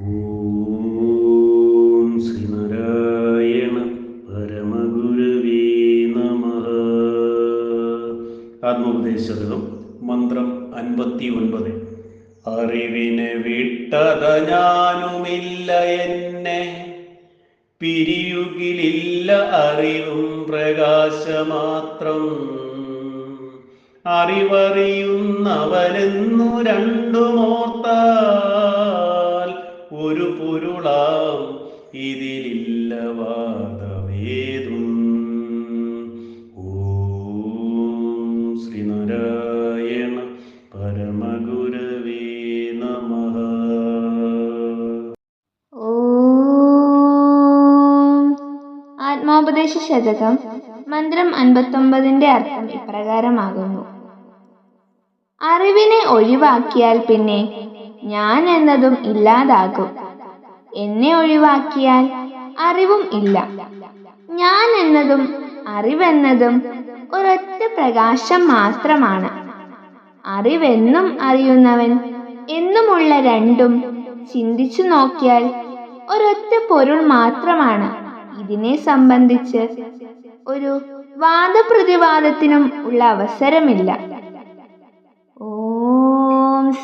ഓം ശ്രീനാരായണ പരമഗുരവേ നമ. ആത്മോപദേശകം മന്ത്രം അൻപത്തി ഒൻപത് അറിവിന് വിട്ടത ഞാനുമില്ല എന്നെ. പിരിയുകിലില്ല അറിവും പ്രകാശമാത്രം. അറിവറിയുന്നവരെന്നു രണ്ടുമോർത്താൽ ഒരു പൊരുളാം ഇതിലില്ല വാദമേതും. ശ്രീനാരായണ പരമഗുരവേ നമ. ആത്മോപദേശ ശതകം. മന്ത്രം അൻപത്തൊമ്പതിന്റെ അർത്ഥം ഇപ്രകാരമാകുന്നു. അറിവിനെ ഒഴിവാക്കിയാൽ പിന്നെ ഞാൻ എന്നതും ഇല്ലാതാകും. എന്നെ ഒഴിവാക്കിയാൽ അറിവും ഇല്ല. ഞാൻ എന്നതും അറിവെന്നതും ഒരൊറ്റ പ്രകാശം മാത്രമാണ്. അറിവെന്നും അറിയുന്നവൻ എന്നുമുള്ള രണ്ടും ചിന്തിച്ചു നോക്കിയാൽ ഒരൊറ്റ പൊരുൾ മാത്രമാണ്. ഇതിനെ സംബന്ധിച്ച് ഒരു വാദപ്രതിവാദത്തിനും ഉള്ള അവസരമില്ല.